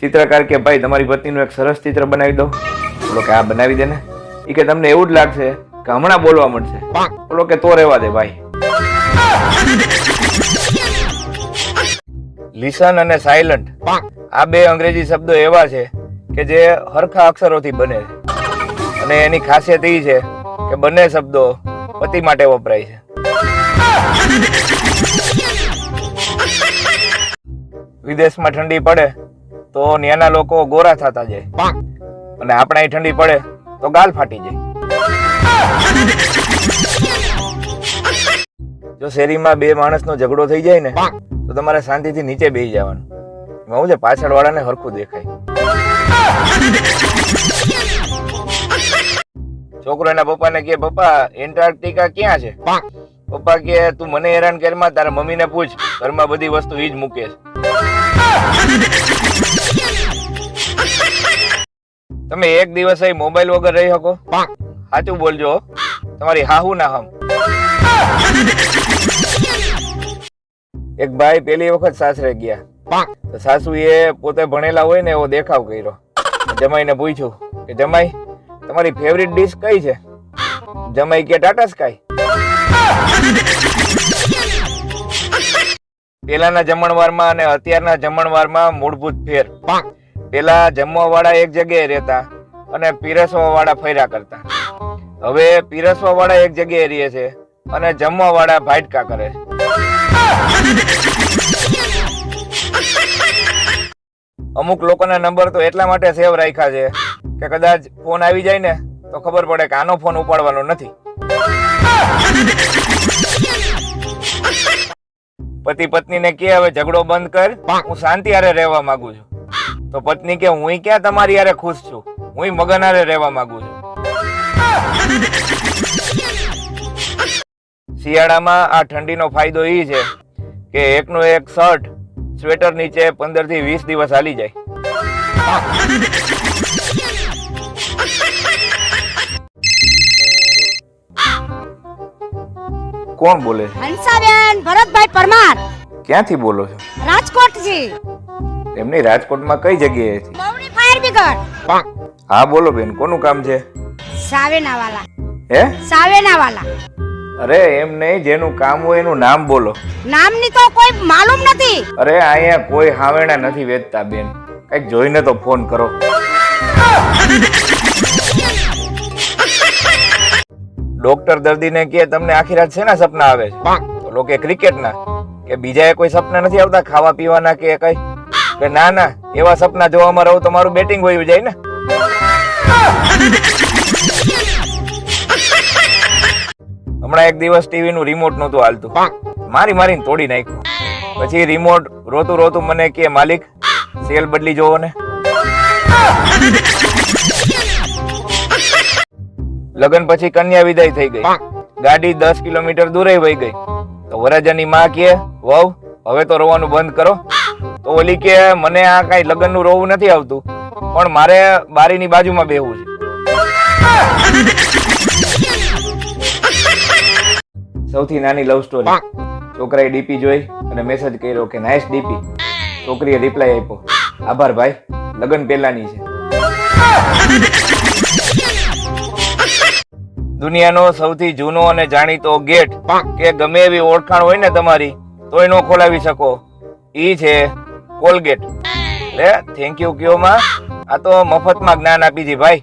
ચિત્રકાર કે, ભાઈ, તમારી પત્નીનું એક સરસ ચિત્ર બનાવી દો. બોલો કે આ બનાવી દે ને. એ કે, તમને એવું જ લાગશે કે હમણાં બોલવા મળશે. બોલો કે, તો રહેવા દે, ભાઈ. લિસન અને સાયલન્ટ. આ બે અંગ્રેજી શબ્દો એવા છે કે જે હરખા અક્ષરોથી બને. છે અને એની ખાસિયત એ છે કે બંને શબ્દો પતિ માટે વપરાય છે. વિદેશમાં ઠંડી પડે તો ત્યાંના લોકો ગોરા થતા જાય. અને આપણે ઠંડી પડે તો ગાલ ફાટી જાય. જો શેરીમાં બે માણસનો ઝઘડો થઈ જાય ને તો તમારે શાંતિથી નીચે બેસી જવાનું. હું છે પાછળ વાળાને હરખું દેખાય. છોકરો એના પપ્પાને કે પપ્પા એન્ટાર્કટિકા ક્યાં છે? પપ્પા કે તું મને હેરાન કરમાં તારા મમ્મીને પૂછ. ઘરમાં બધી વસ્તુ ઈ જ મૂકે છે. તમે એક દિવસ અહીં મોબાઈલ વગર રહી શકો? સાચું બોલજો તમારી હાહુ ના હમ. એક ભાઈ પેલી વખત સાસરે ગયા. તો સાસુ એ પોતે ભણેલા હોય ને એવો દેખાવ કર્યો. જમાઈને પૂછ્યું કે, જમાઈ, તમારી ફેવરિટ ડીશ કઈ છે? જમાઈ કે, ટાટા સ્કાય. પેલાના જમણવારમાં અને અત્યારના જમણવારમાં મૂળભૂત ફેર. પેલા જમવા વાળા એક જગ્યાએ રહેતા અને પીરસવા વાળા ફર્યા કરતા. હવે પીરસવા વાળા એક જગ્યાએ રહે છે અને જમવા વાળા ભાટકા કરે. અમુક લોકોના નંબર તો એટલા માટે સેવ રાખ્યા છે કે કદાચ ફોન આવી જાય ને તો ખબર પડે કે આનો ફોન ઉપાડવાનો નથી. પતિ પત્નીને કે, હવે ઝઘડો બંધ કર. હું શાંતિ હારે રહેવા માંગુ છું. તો પત્ની કે હું ક્યાં તમારી યારે ખુશ છું? હું મગન હારે રહેવા માંગુ છું. શિયાળામાં આ ઠંડીનો ફાયદો એ છે કે એકનો એક શર્ટ સ્વેટર નીચે પંદરથી વીસ દિવસ હાલી જાય. કોણ બોલે હંસાબેન ભરતભાઈ પરમાર. ક્યાંથી બોલો છો? રાજકોટથી. એમની રાજકોટમાં કઈ જગ્યાએથી મૌની ફાયર બ્રિગેડ. હા બોલો બેન કોનું કામ છે? સાવેનાવાલા. હે? સાવેનાવાલા. અરે એમ નહીં જેનું કામ હોય એનું નામ બોલો. નામની તો કોઈ માલુમ નથી. અરે અહીંયા કોઈ હાવેણા નથી વેચતા બેન. કંઈક જોઈને તો ફોન કરો. ડોક્ટર દર્દીને કે તમને આખી રાત શેના સપના આવે છે? લોકો ક્રિકેટના. કે બીજા કોઈ સપના નથી આવતા ખાવા પીવાના કે કઈ? કે ના ના, એવા સપના જોવામાં રહું તો મારું બેટિંગ હોય જાય ને. હમણાં એક દિવસ ટીવી નું રિમોટ નહોતું હાલતું. મારી મારીને તોડી નાખ્યું. પછી રિમોટ રોતું રોતું મને કે, માલિક, સેલ બદલી જોવો ને. લગન પછી કન્યા વિદાય થઈ ગઈ. ગાડી દસ કિલોમીટર દૂરે વહી ગઈ. તો વરજાની માં કે, વહુ, હવે તો રોવાનું બંધ કરો. તો ઓલી કે મને આ કઈ લગ્નનું રોવું નથી આવતું, પણ મારે બારીની બાજુમાં બેહવું છે. સૌથી નાની લવ સ્ટોરી છોકરાએ ડીપી જોઈ અને મેસેજ કર્યો કે નાઇસ ડીપી છોકરીએ રિપ્લાય આપ્યો, આભાર ભાઈ, લગ્ન પહેલાની છે. દુનિયાનો સૌથી જૂનો અને જાણીતો ગેટ કે ગમે એવી ઓળખાણ હોય ને તમારી, તોય નો ખોલાવી શકો. ઈ છે કોલગેટ. લે થેન્ક યુ કયો માં. આ તો મફતમાં જ્ઞાન આપી છે, ભાઈ.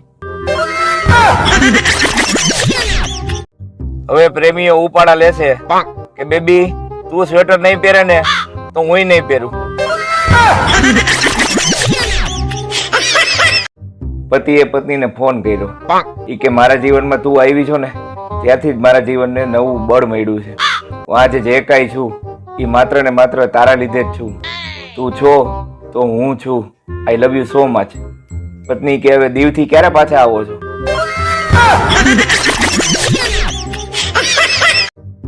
હવે પ્રેમીઓ ઉપાડા લેશે કે, બેબી, તું સ્વેટર નહીં પહેરે ને, તો હું નહીં પહેરું. પતિએ પત્નીને ફોન કર્યો. ઈ કે, મારા જીવનમાં તું આવી છો ને, ત્યાંથી જ મારા જીવનને નવું બળ મળ્યું છે. હું આજે જે કાંઈ છું એ માત્ર ને માત્ર તારા લીધે જ છું. તું છો તો હું છું. I love you so much પત્ની કે હવે દીવથી ક્યારે પાછા આવો છો?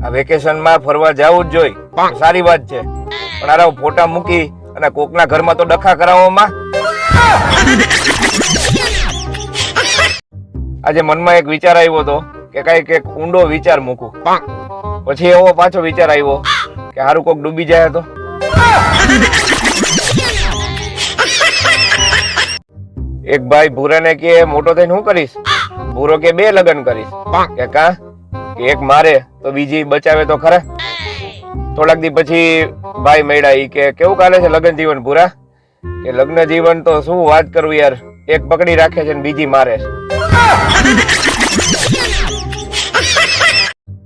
આ વેકેશનમાં ફરવા જવું જ જોઈ. સારી વાત છે. પણ આરા ફોટા મૂકી અને કોકના ઘરમાં તો ડખા કરાવવામાં? આજે મનમાં એક વિચાર આવ્યો હતો કે કંઈક એક ઊંડો વિચાર મૂકું. પછી એવો પાછો વિચાર આવ્યો કે હારું કોક ડૂબી જાય તો? એક ભાઈ ભૂરાને કે મોટો થઈને હું કરીશ? ભૂરો કે બે લગ્ન કરીશ. કે કા? એક મારે, તો બીજી બચાવે તો ખરા? થોડાક દી પછી ભાઈ મળ્યા, ઈ કે કેવું કાલે છે લગ્ન જીવન, ભૂરા? કે લગ્ન જીવન તો શું વાત કરું યાર, એક પકડી રાખે છે ને બીજી મારે. છે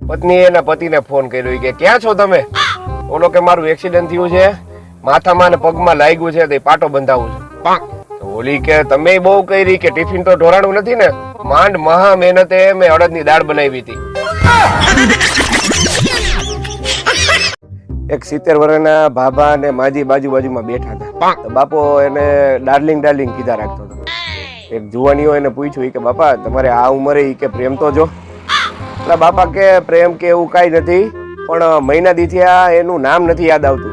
પત્નીએ એના પતિને ફોન કર્યો કે ક્યાં છો તમે? ઓલો કે, મારું એક્સિડન્ટ થયું છે. માથામાં ને પગમાં લાગ્યું છે, તે પાટો બંધાવું છે. ઓલી કે તમે બહુ કરી કે ટિફિન તો ઢોરાણું નથી ને? માંડ મહા મહેનતે મેં અડદની દાળ બનાવી હતી. એક સિત્તેર વર્ષના ભાભા અને માજી બાજુ બાજુમાં બેઠા હતા. બાપો એને ડાર્લિંગ ડાર્લિંગ કીધા રાખતો હતો. એક જુવાનીઓ એને પૂછ્યું કે બાપા તમારે આ ઉંમરે એ કે પ્રેમ તો જો? એટલે બાપા કે પ્રેમ કે એવું કાંઈ નથી પણ મહિના દીથી આ એનું નામ નથી યાદ આવતું.